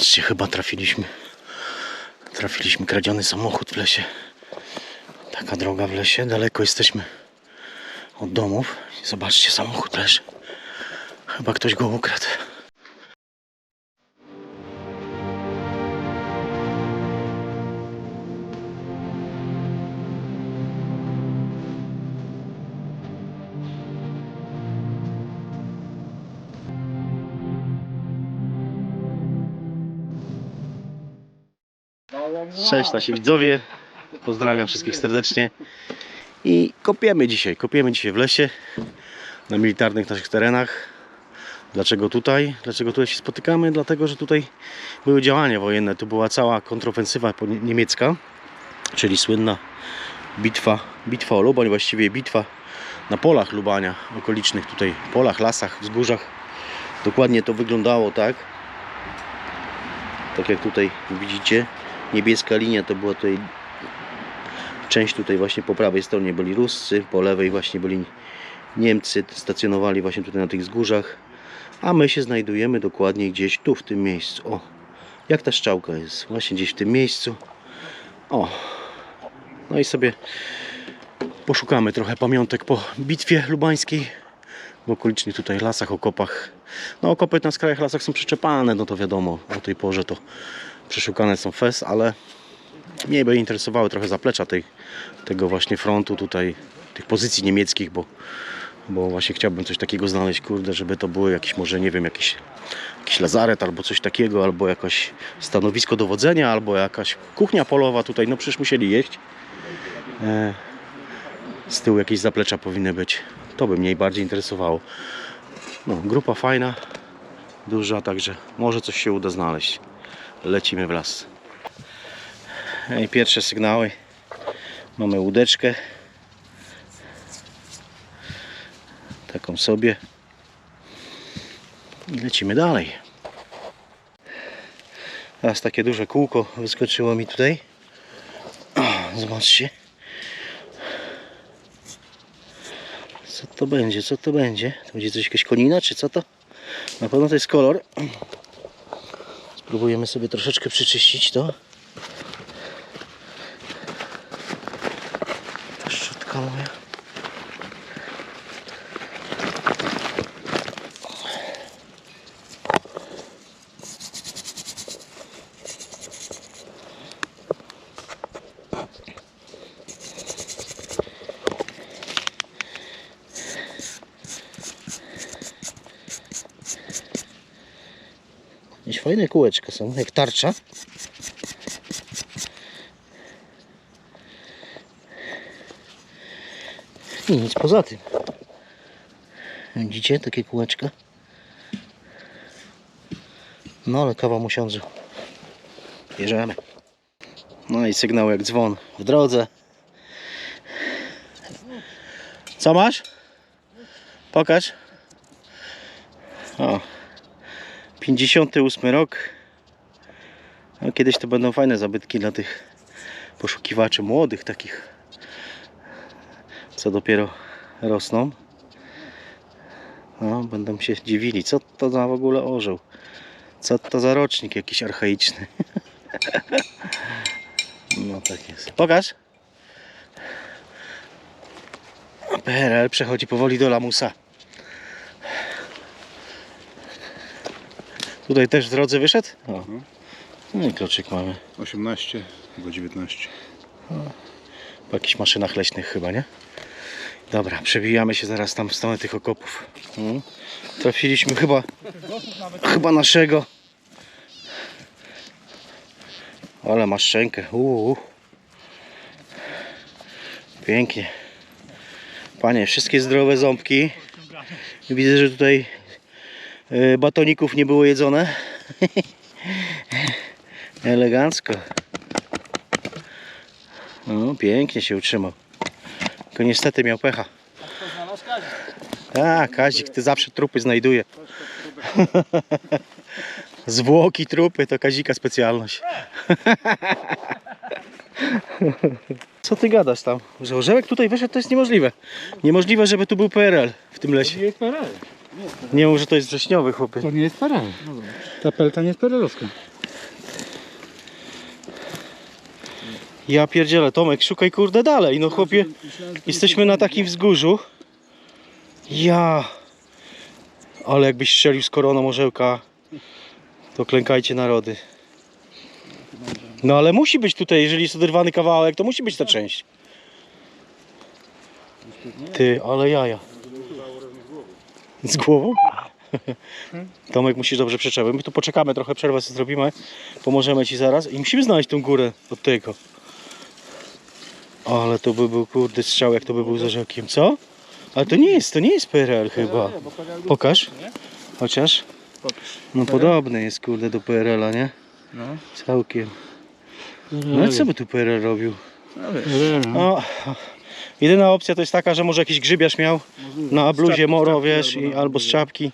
Zobaczcie, chyba trafiliśmy. Trafiliśmy kradziony samochód w lesie. Taka droga w lesie, daleko jesteśmy od domów. Zobaczcie, samochód leży. Chyba ktoś go ukradł. Cześć nasi widzowie. Pozdrawiam wszystkich serdecznie. I kopiemy dzisiaj. Kopiemy dzisiaj w lesie. Na militarnych naszych terenach. Dlaczego tutaj? Dlaczego tutaj się spotykamy? Dlatego, że tutaj były działania wojenne. Tu była cała kontrofensywa niemiecka. Czyli słynna bitwa, bitwa o Lubań, właściwie bitwa na polach Lubania, okolicznych tutaj polach, lasach, wzgórzach. Dokładnie to wyglądało tak. Tak jak tutaj widzicie niebieska linia to była tutaj część tutaj właśnie po prawej stronie byli Ruscy, po lewej właśnie byli Niemcy, stacjonowali właśnie tutaj na tych wzgórzach, a my się znajdujemy dokładnie gdzieś tu w tym miejscu. O, jak ta strzałka jest, właśnie gdzieś w tym miejscu. O, no i sobie poszukamy trochę pamiątek po bitwie lubańskiej w okolicznych tutaj lasach, okopach. No okopy na skrajach lasach są przyczepane, no to wiadomo, o tej porze to przeszukane są FES, ale mnie by interesowały trochę zaplecza tej, tego właśnie frontu tutaj, tych pozycji niemieckich, bo, bo właśnie chciałbym coś takiego znaleźć, kurde, żeby to było jakieś, może nie wiem, jakiś, jakiś lazaret albo coś takiego, albo jakieś stanowisko dowodzenia, albo jakaś kuchnia polowa tutaj, no przecież musieli jeść. E, z tyłu jakieś zaplecza powinny być. To by mnie bardziej interesowało. No, grupa fajna, duża, także może coś się uda znaleźć lecimy w las. I pierwsze sygnały. Mamy łódeczkę. Taką sobie. I lecimy dalej. Teraz takie duże kółko wyskoczyło mi tutaj. Zobaczcie. Co to będzie? Co to będzie? To będzie coś jakaś konina, czy co to? Na pewno to jest kolor. Spróbujemy sobie troszeczkę przyczyścić to. Ta Szczotka moja. Jakieś fajne kółeczka są, jak tarcza. I nic poza tym. Widzicie, takie kółeczka. No ale kawa mu. Bierzemy. No i sygnał jak dzwon w drodze. Co masz? Pokaż. O. 58 rok. No, kiedyś to będą fajne zabytki dla tych poszukiwaczy młodych takich, co dopiero rosną. No, będą się dziwili, co to za w ogóle orzeł. Co to za rocznik jakiś archaiczny. No tak jest. Pokaż. PRL przechodzi powoli do lamusa. Tutaj też w drodze wyszedł? O. No i kluczyk mamy. 18 albo 19. Po jakichś maszynach leśnych chyba, nie? Dobra, przebijamy się zaraz tam w stronę tych okopów. Mhm. Trafiliśmy chyba, chyba naszego. Ale masz szczękę. Uuu. Pięknie. Panie, wszystkie zdrowe ząbki. Widzę, że tutaj batoników nie było jedzone. Elegancko. No, pięknie się utrzymał. Tylko niestety miał pecha. A, Kazik, ty zawsze trupy znajduje. Zwłoki, trupy to Kazika specjalność. Co ty gadasz tam? Że orzełek tutaj wyszedł to jest niemożliwe. Niemożliwe, żeby tu był PRL w tym lesie. Nie mów, że to jest wrześniowy, chłopie. To nie jest perel. Ta pelta nie jest perelowska. Ja pierdzielę, Tomek, szukaj kurde dalej. No chłopie, jesteśmy na takim wzgórzu. Ja. Ale jakbyś strzelił z koroną orzełka, to klękajcie narody. No ale musi być tutaj, jeżeli jest oderwany kawałek, to musi być ta część. Ty, ale jaja. Z głową? Tomek musisz dobrze przyczepić. My tu poczekamy trochę, przerwę sobie zrobimy. Pomożemy ci zaraz i musimy znaleźć tą górę od tego. Ale to by był kurde strzał, jak to by był z orzełkiem, co? Ale to nie jest, to nie jest PRL chyba. Pokaż. Chociaż. No podobny jest kurde do PRL-a, nie? No. Całkiem. No i co by tu PRL robił? No. No, jedyna opcja to jest taka, że może jakiś grzybiarz miał na bluzie moro, wiesz, i, albo z czapki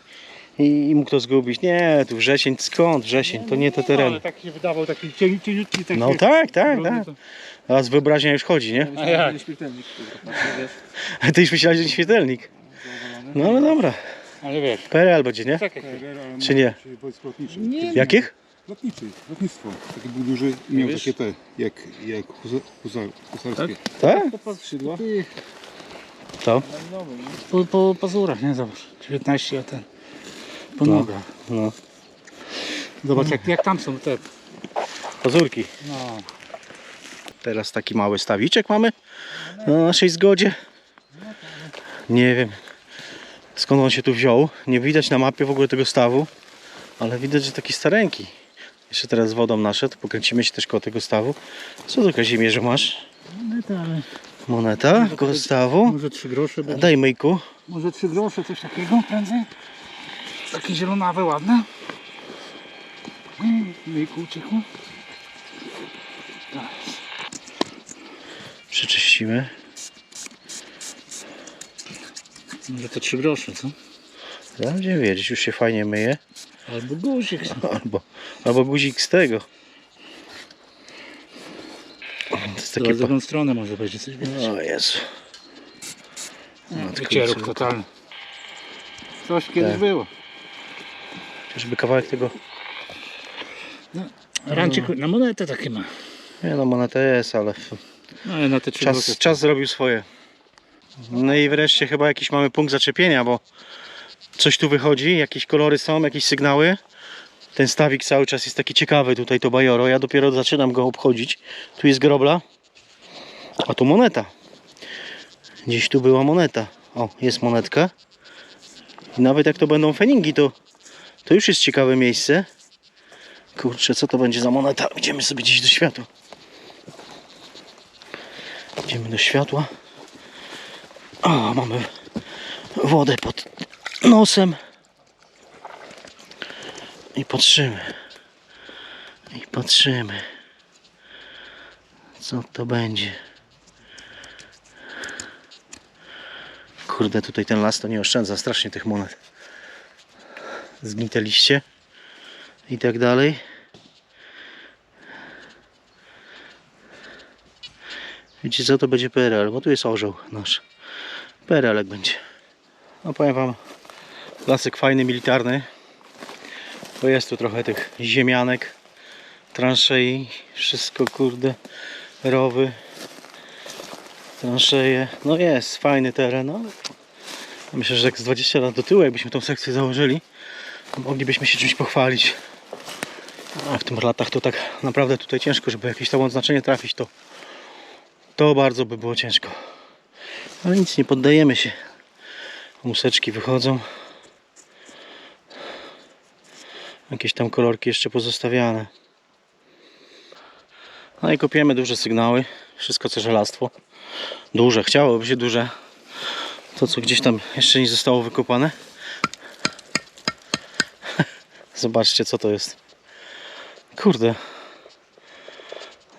i, i mógł to zgubić. Nie, tu wrzesień, skąd wrzesień? To nie te tereny. Ale tak się wydawał, taki cień, cieniutki. Taki No tak, tak, tak. to- A z wyobraźnia już chodzi, nie? A jak? Ty już myślałeś, że nie śmiertelnik. No ale dobra, Ale wiesz. PRL będzie, nie? Tak jak Czy. Nie. Jakich? Lotniczy, lotnictwo. Taki był duży i miał Wiesz? takie te, jak, jak huza- huzar, husarskie. Tak? po skrzydła. To? Po, po pazurach, nie? Zobacz. 19, a ten. Po No. nogach. No. Zobacz jak, jak tam są te. Pazurki. No. Teraz taki mały stawiczek mamy na naszej zgodzie. Nie wiem skąd on się tu wziął. Nie widać na mapie w ogóle tego stawu, ale widać, że taki stareńki. Jeszcze teraz z wodą naszedł, pokręcimy się też koło tego stawu. Co do Kazimierzu masz? To ale Moneta koło stawu. może 3 grosze będzie. Daj myjku. Może 3 grosze, coś takiego prędzej. Takie zielonawe, ładne. Myjku uciekło. Przeczyścimy. Może to 3 grosze, co? Będzie wiedzieć, już się fajnie myje. Albo guzik. Albo, albo guzik z tego. To jest Takie w drugą stronę może będzie coś widać. O Jezu. Wycieruk totalny. Coś kiedyś Tak. było. Żeby kawałek tego... Rancik na monetę takie ma. Nie no, moneta jest, ale No ale na te czas, czas zrobił swoje. No i wreszcie chyba jakiś mamy punkt zaczepienia, bo coś tu wychodzi, jakieś kolory są, jakieś sygnały. Ten stawik cały czas jest taki ciekawy tutaj, to bajoro. Ja dopiero zaczynam go obchodzić. Tu jest grobla, a tu moneta. Gdzieś tu była moneta. O, jest monetka. I nawet jak to będą feningi, to, to już jest ciekawe miejsce. Kurczę, co to będzie za moneta? Idziemy sobie gdzieś do światła. Idziemy do światła. O, mamy wodę pod nosem. I patrzymy. I patrzymy. Co to będzie? Kurde, tutaj ten las to nie oszczędza strasznie tych monet. Zgnite liście i tak dalej. Wiecie co, to będzie PRL, bo tu jest orzeł nasz. PRL będzie. No powiem wam, lasek fajny, militarny. Bo jest tu trochę tych ziemianek, transzei, wszystko kurde, rowy, transzeje. No jest, fajny teren, ale myślę, że jak z 20 lat do tyłu, jakbyśmy tą sekcję założyli, moglibyśmy się czymś pochwalić. A w tych latach to tak naprawdę tutaj ciężko, żeby jakieś tam odznaczenie trafić, to to bardzo by było ciężko. Ale nic, nie poddajemy się. Museczki wychodzą. Jakieś tam kolorki jeszcze pozostawiane. No i kopiemy duże sygnały. Wszystko co żelastwo. Duże, chciałoby się duże. To co gdzieś tam jeszcze nie zostało wykopane. Zobaczcie co to jest. Kurde.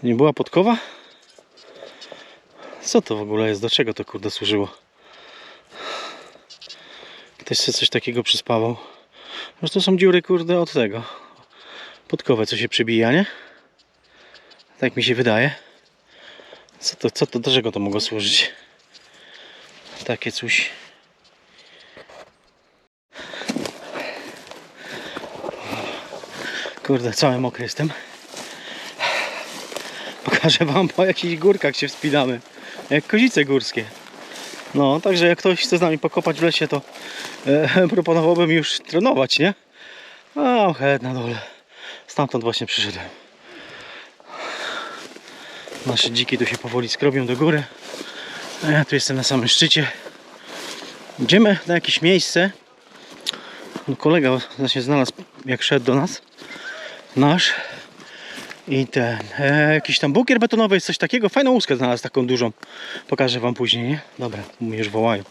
Nie była podkowa? Co to w ogóle jest? Do czego to kurde służyło? Ktoś sobie coś takiego przyspawał. Może to są dziury kurde od tego. Podkowe co się przybija, nie? Tak mi się wydaje. Co to, co to, do czego to mogło służyć? Takie coś. Kurde, cały mokry jestem. Pokażę wam po jakichś górkach się wspinamy. Jak kozice górskie. No, także jak ktoś chce z nami pokopać w lesie, to e, proponowałbym już trenować, nie? A, head na dole. Stamtąd właśnie przyszedłem. Nasze dziki tu się powoli skrobią do góry. A ja tu jestem na samym szczycie. Idziemy na jakieś miejsce. No, kolega właśnie znalazł, jak szedł do nas. Nasz. I ten, e, jakiś tam bunkier betonowy, jest coś takiego. Fajną łuskę znalazł, taką dużą. Pokażę wam później, nie? Dobra, mnie już wołają.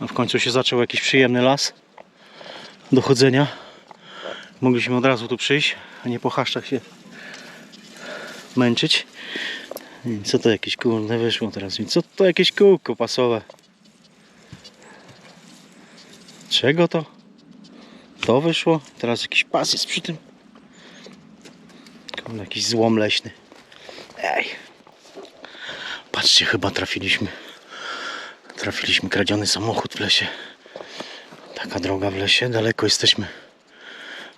A w końcu się zaczął jakiś przyjemny las do chodzenia. Mogliśmy od razu tu przyjść, a nie po chaszczach się męczyć. Co to jakieś kurde wyszło teraz? Co to jakieś kółko pasowe? Czego to? To wyszło? Teraz jakiś pas jest przy tym. Jakiś złom leśny. Ej. Patrzcie, chyba trafiliśmy. Trafiliśmy kradziony samochód w lesie. Taka droga w lesie. Daleko jesteśmy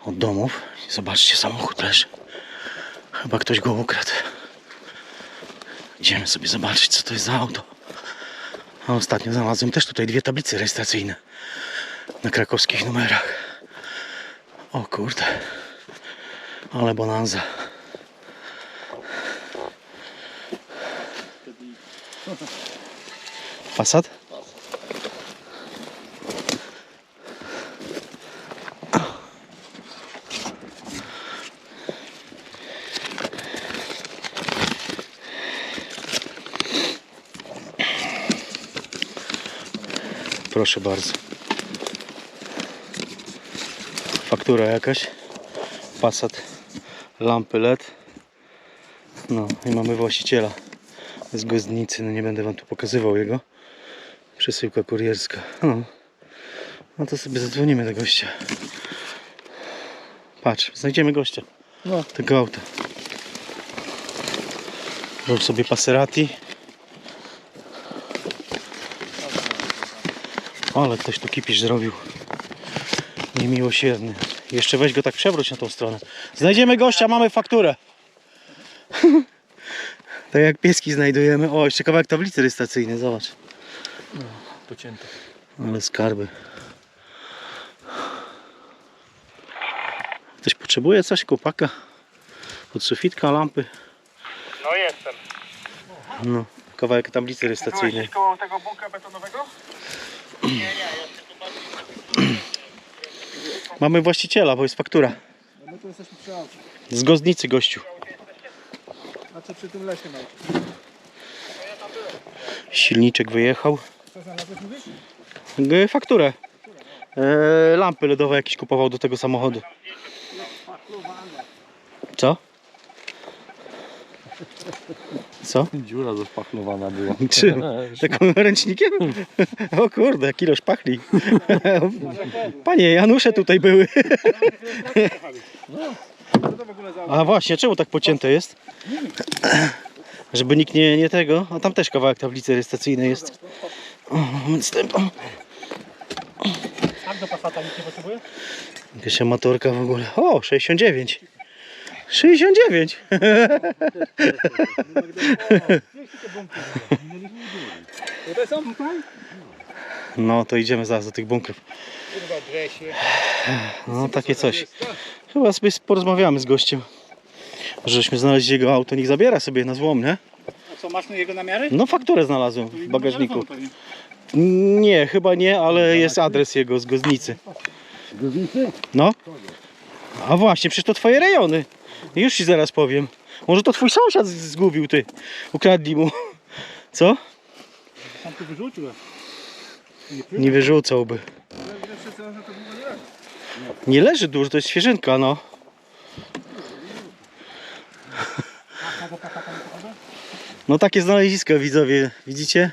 od domów. Zobaczcie, samochód leży. Chyba ktoś go ukradł. Idziemy sobie zobaczyć, co to jest za auto. A ostatnio znalazłem też tutaj dwie tablice rejestracyjne na krakowskich numerach. O kurde. Ale bonanza. Fasad? Proszę bardzo. Faktura jakaś. Passat. Lampy LED. No i mamy właściciela z Gozdnicy. No nie będę wam tu pokazywał jego. Przesyłka kurierska. No. no to sobie zadzwonimy do gościa. Patrz, znajdziemy gościa. No. Tego auta. Wziął sobie Passerati. Ale ktoś tu kipisz zrobił. Niemiłosierny. Jeszcze weź go tak przewróć na tą stronę. Znajdziemy gościa, mamy fakturę. tak jak pieski znajdujemy. O, jeszcze kawałek tablicy rejestracyjnej, zobacz. Pocięte. Ale skarby. Ktoś potrzebuje coś? Kopaka? Podsufitka, lampy? No jestem. No, kawałek tablicy rejestracyjnej. koło tego bunkra betonowego? Mamy właściciela, bo jest faktura. My tu jesteśmy przy aucie. Z Gozdnicy gościu. Znaczy przy tym lesie małym. Silniczek wyjechał. Co znalazłeś mówisz? G- Fakturę. E, lampy LEDowe jakieś kupował do tego samochodu. Co? Co? Dziura zaszpachlowana była. Czym? Takim ręcznikiem? O kurde, jak ilość pachli. Panie, Janusze tutaj były. Co to w ogóle za A właśnie, czemu tak pocięte jest? Żeby nikt nie, nie tego. A tam też kawałek tablicy rejestracyjnej jest. Stępą. Tak do Passata nikt nie potrzebuje? Jakaś amatorka w ogóle. O, 69. 69. Tutaj są? Tutaj? No to idziemy zaraz do tych bunkrów. No takie coś. Chyba sobie porozmawiamy z gościem. Żeśmy znaleźli jego auto, niech zabiera sobie na złom, nie? Co, masz jego namiary? No fakturę znalazłem w bagażniku. Nie, chyba nie, ale jest adres jego z Gozdnicy. No. A właśnie, przecież to twoje rejony. Już ci zaraz powiem. Może to twój sąsiad zgubił ty. Ukradli mu. Co? Tam tu wyrzucił. Nie wyrzucałby. Nie leży dużo, to jest świeżynka, no. No takie znalezisko widzowie, widzicie?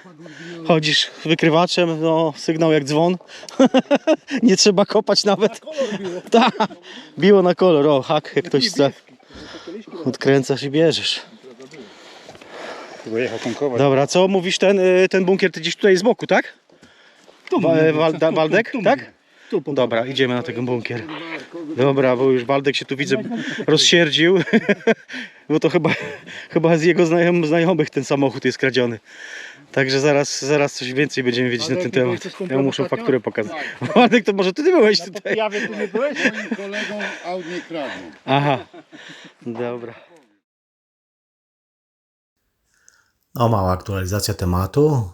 Chodzisz wykrywaczem, no sygnał jak dzwon. Nie trzeba kopać nawet. Tak, biło na kolor, o hak, jak ktoś chce. Odkręcasz i bierzesz. Dobra, co mówisz ten, y, ten bunkier ty gdzieś tutaj z boku, tak? Tu, Wa- Walda- Waldek, tak? Dobra, idziemy na ten bunkier. Dobra, bo już Waldek się tu widzę rozsierdził, bo to chyba, chyba z jego znajom, znajomych ten samochód jest kradziony. Także zaraz, zaraz coś więcej będziemy wiedzieć na ten temat. Ja mu muszę fakturę pokazać. Waldek, to może ty byłeś tutaj? Jawie tu nie byłeś? Moim kolegom aut nie kradną. Aha, dobra. O, mała aktualizacja tematu.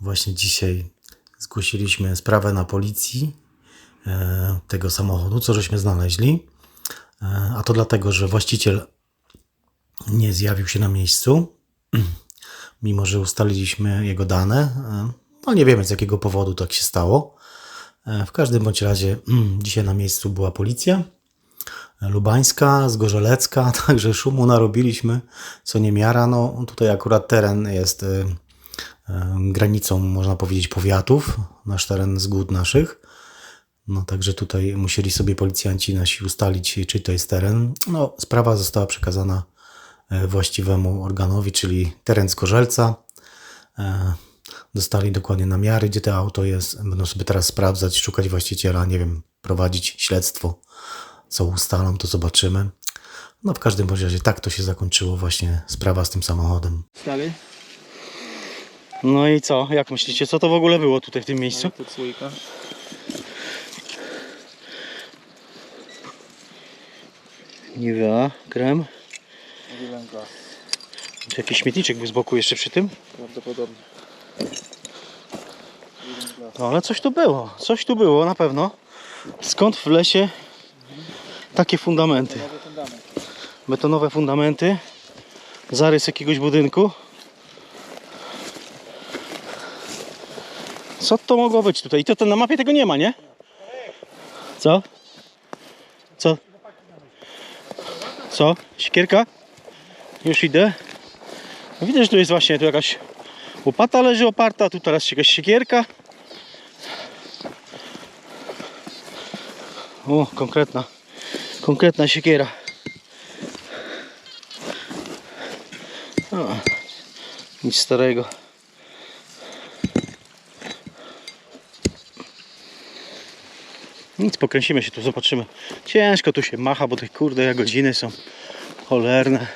Właśnie dzisiaj zgłosiliśmy sprawę na policji tego samochodu, co żeśmy znaleźli. E, a to dlatego, że właściciel nie zjawił się na miejscu, mimo że ustaliliśmy jego dane. E, no nie wiemy z jakiego powodu tak się stało. E, w każdym bądź razie mm, dzisiaj na miejscu była policja. Lubańska, Zgorzelecka, także szumu narobiliśmy, co niemiara. No, tutaj akurat teren jest granicą, można powiedzieć, powiatów, nasz teren zgód naszych. No, także tutaj musieli sobie policjanci nasi ustalić, czy to jest teren. No, sprawa została przekazana y, właściwemu organowi, czyli teren Zgorzelca. E, Dostali dokładnie namiary, gdzie to auto jest. Będą sobie teraz sprawdzać, szukać właściciela, nie wiem, prowadzić śledztwo co ustalą, to zobaczymy. No w każdym razie tak to się zakończyło właśnie sprawa z tym samochodem. Dalej. No i co? Jak myślicie, co to w ogóle było tutaj w tym miejscu? To Nivea, krem. Wilenka. Tu jakiś śmietniczek był z boku jeszcze przy tym. Prawdopodobnie. No ale coś tu było, coś tu było na pewno. Skąd w lesie takie fundamenty? Betonowe fundamenty. Zarys jakiegoś budynku. Co to mogło być tutaj? I to, to na mapie tego nie ma, nie? Co? Co? Siekierka? Już idę. No Widzę, że tu jest właśnie tu jakaś łopata leży oparta, tu teraz jakaś siekierka. O, konkretna, konkretna siekiera. O, nic starego. Nic, pokręcimy się tu, zobaczymy. Ciężko tu się macha, bo te kurde jak godziny są cholerne.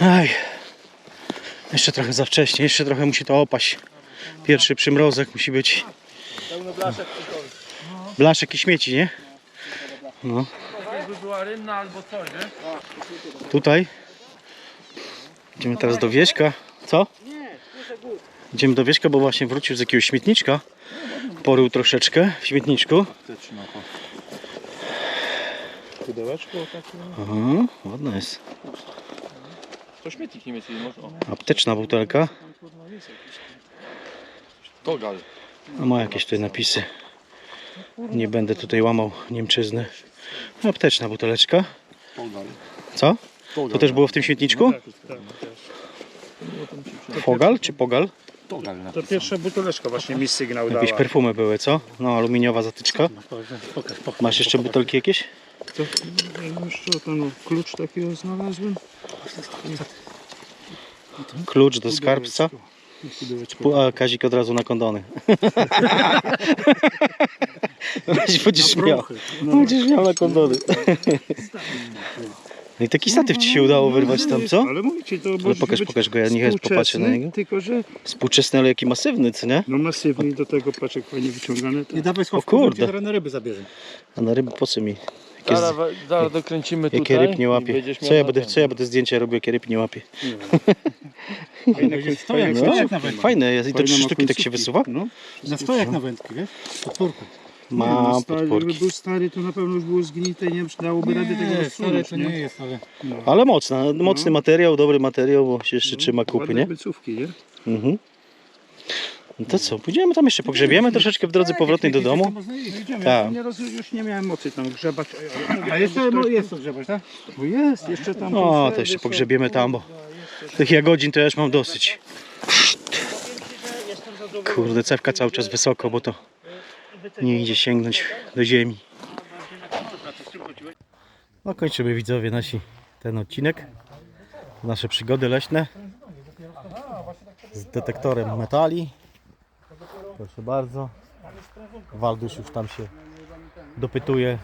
Aj. Jeszcze trochę za wcześnie, jeszcze trochę musi to opaść. Pierwszy przymrozek musi być. Blaszek. Blaszek i śmieci, nie? No. Tutaj. Idziemy teraz do Wieśka. Co? Idziemy do Wieśka, bo właśnie wrócił z jakiegoś śmietniczka. Porył troszeczkę w śmietniczku. Pudełeczko takie. Aha, ładna jest. To śmietnik nie mieć, może. Apteczna butelka. Togal. A ma jakieś tutaj napisy. Nie będę tutaj łamał Niemczyzny. Apteczna buteleczka. Co? To też było w tym śmietniczku? Fogal czy pogal? To pierwsza buteleczka właśnie mi sygnał dała. Jakieś perfumy były, co? No, aluminiowa zatyczka. Pokaż, pokaż. Masz jeszcze butelki jakieś? To, jeszcze ten klucz takiego znalazłem. Klucz do skarbca. A Kazik od razu na kondony. Weź, Będziesz miał. Będziesz miał na kondony. No i taki statyw ci się udało wyrwać tam, co? Ale mówicie, to Ale może pokaż, być pokaż go, ja niech popatrzę na współczesny, niego. Tylko, że Współczesny, ale jaki masywny, co nie? no masywny do tego paczek fajnie wyciągane. To... Nie dawaj O kurde. na ryby zabierze. A na ryby po co mi? Jakie, Zaraz, z... zaraz dokręcimy jakie tutaj. ryb nie łapie? Co miał ja, będę, co ja będę zdjęcia robił, jakie ryb nie łapie? Fajne, fajne, No, fajne, na wędkę. fajne jest i to trzy sztuki tak się wysuwa? No. Na stojak na wędkę, wiesz? Podpórkę. Ma no, stary, Jakby podporki. był stary, to na pewno już było zgnite i nie dałoby rady tego Nie, stare rozsunąć. to nie jest, ale... Ale mocna, mocny materiał, dobry materiał, bo się jeszcze trzyma kupy, nie? bycówki, nie? Mhm. No to co, pójdziemy tam jeszcze pogrzebiemy troszeczkę w drodze powrotnej do domu. Tak. nie roz, już nie miałem mocy tam grzebać. A jeszcze jest to grzebać, tak? Bo jest, jeszcze tam... No, to jeszcze pogrzebiemy tam, bo tych jagodzin to ja już mam dosyć. Kurde, cewka cały czas wysoko, bo to nie idzie sięgnąć do ziemi. No kończymy widzowie nasi ten odcinek. Nasze przygody leśne z detektorem metali. Proszę bardzo. Waldusz już tam się dopytuje,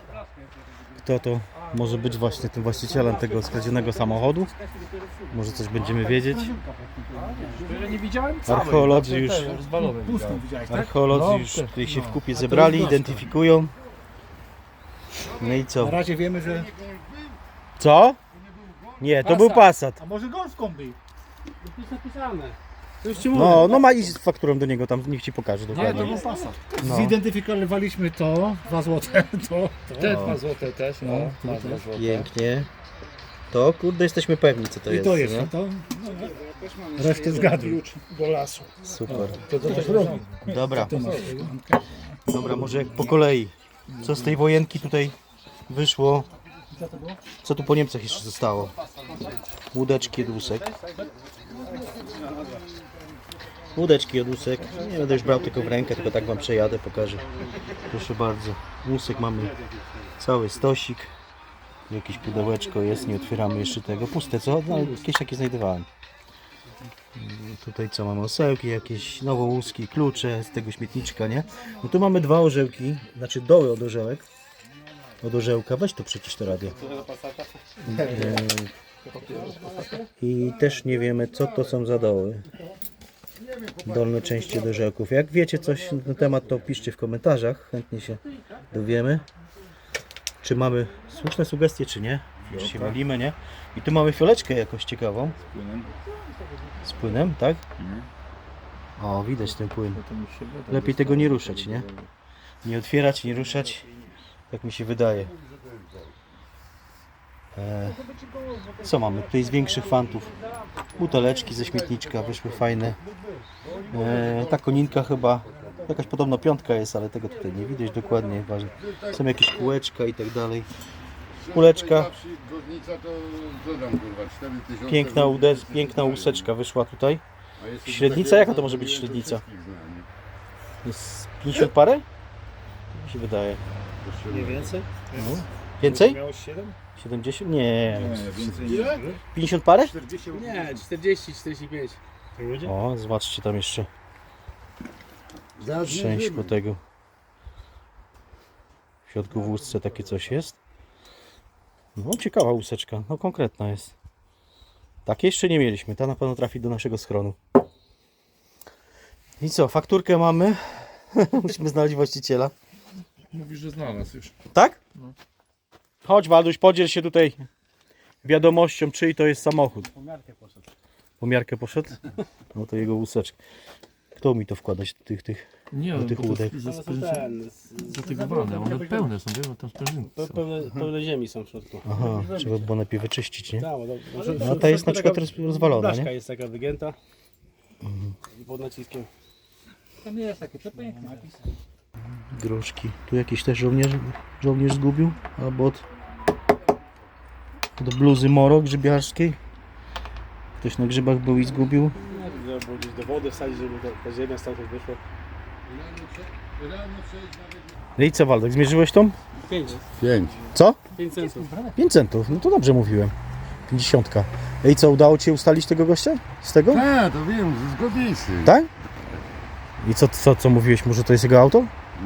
kto to może być właśnie tym właścicielem tego skradzionego samochodu. Może coś będziemy wiedzieć. Nie widziałem Archeolodzy już, Pustą widziałeś, tak? archeolodzy już tutaj się w kupie zebrali, identyfikują. No i co? Na razie wiemy, że... Co? Nie, to był Passat. A może No, no ma iść z fakturą do niego, tam niech ci pokaże Nie, to dokładnie. był Passat. No. Zidentyfikowaliśmy to, 2 złote, to, to. Te dwa złote też, no. No, Dwa złote. Pięknie. To kurde jesteśmy pewni co to I jest. to nie? jeszcze, to no, resztę zgaduj. do lasu. Super. To co też robi? Dobra, To masz. dobra, może jak po kolei. Co z tej wojenki tutaj wyszło? Co tu po Niemcach jeszcze zostało? Łódeczki od łusek. Łódeczki od łusek. Nie będę już brał tylko w rękę, tylko tak wam przejadę, pokażę. Proszę bardzo. Łusek mamy cały stosik. Jakieś pudełeczko jest, nie otwieramy jeszcze tego. Puste co? No, jakieś takie znajdowałem. Mm, Tutaj co mamy osełki, jakieś nowołuski, klucze z tego śmietniczka, nie? No tu mamy dwa orzełki, znaczy doły od orzełek. Od orzełka, weź to przecież to radio. E, I też nie wiemy co to są za doły. Dolne części od orzełków. Jak wiecie coś na temat to piszcie w komentarzach, chętnie się dowiemy. Czy mamy słuszne sugestie czy nie? Już się mylimy, nie? I tu mamy fioleczkę jakąś ciekawą. Z płynem, tak? O, widać ten płyn. Lepiej tego nie ruszać, nie? Nie otwierać, nie ruszać. Tak mi się wydaje. E, co mamy? Tutaj z większych fantów. Buteleczki ze śmietniczka wyszły fajne. E, ta koninka chyba. Jakaś podobno piątka jest, ale tego tutaj nie widać dokładnie. Ważne. Są jakieś kółeczka i tak dalej. Kuleczka. Godnica to dodam kurwa 4000. Piękna, uderz, piękna łuseczka wyszła tutaj. Średnica? Jaka to może być średnica? Jest 50 parę? Mi się wydaje. Nie więcej? No. Więcej? Miałeś 7? 70? Nie. Ile? 50 parę? Nie, 40, 45. Ludzie? O, zobaczcie tam jeszcze część po tego. W środku w łusce takie coś jest. No ciekawa łuseczka, no konkretna jest. Takie jeszcze nie mieliśmy, ta na pewno trafi do naszego schronu. I co, fakturkę mamy. Musimy znaleźć właściciela. Mówisz, że znalazł już. Tak? Chodź Walduś, podziel się tutaj wiadomością, czyj to jest samochód. Pomiarkę poszedł. Po miarkę poszedł? No to jego łuseczka. Kto mi to wkładać do tych, tych, Nie, do tych łódek? Ale są ten, zatygowane, one pełne są, wiesz, bo tam sprężynki są. pełne, pełne ziemi są w środku. Aha, trzeba było najpierw wyczyścić, nie? Tak, bo to, No ta jest na przykład roz- rozwalona, Blaszka nie? jest taka wygięta. I pod naciskiem. Tam jest takie przepiękne. Groszki. Tu jakiś też żołnierz, żołnierz zgubił? Albo od, od bluzy Moro grzybiarskiej. Ktoś na grzybach był i zgubił. Trzeba było gdzieś do wody wsadzić, żeby to, ta ziemia stamtąd wyszła. No i co Waldek, zmierzyłeś tą? 5. 5. Co? 5 centów. 5 centów, no to dobrze mówiłem. 50. No i co, udało Ci się ustalić tego gościa? Z tego? A, to wiem, z godnicy. Tak? I co, co, co mówiłeś mu, że to jest jego auto?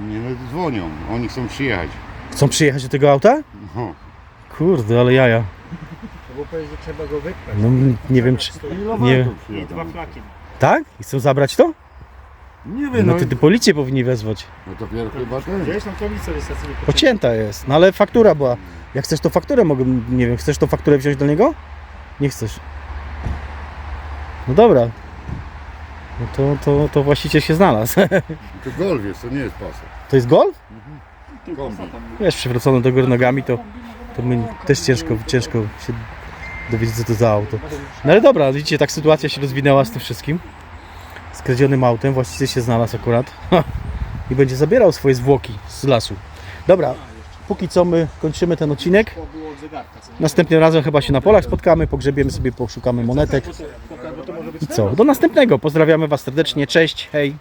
Nie no, dzwonią, oni chcą przyjechać. Chcą przyjechać do tego auta? No. Kurde, ale jaja. Bo powiedzieć, że trzeba go wypchać. No nie wiem czy... Nie, Dwa flaki. tak? I chcą zabrać to? Nie wiem, No no, to ty policję powinni wezwać. no to pierw chyba ten. Gdzieś tam kierownicę wystację. Pocięta jest, no ale faktura była. Jak chcesz tą fakturę mogę, nie wiem, chcesz tą fakturę wziąć do niego? Nie chcesz. No dobra. No to, to, to właściciel się znalazł. To golf jest, to nie jest pasek. To jest golf? Kombi. Wiesz, przywrócony do góry nogami to, to my też ciężko, ciężko się dowiedzieć co to za auto. No ale dobra, widzicie, tak sytuacja się rozwinęła z tym wszystkim. Skradzionym autem, właściciel się znalazł akurat. I będzie zabierał swoje zwłoki z lasu. Dobra, póki co my kończymy ten odcinek. Następnym razem chyba się na polach spotkamy, pogrzebiemy sobie, poszukamy monetek. I co? Do następnego. Pozdrawiamy Was serdecznie. Cześć, hej.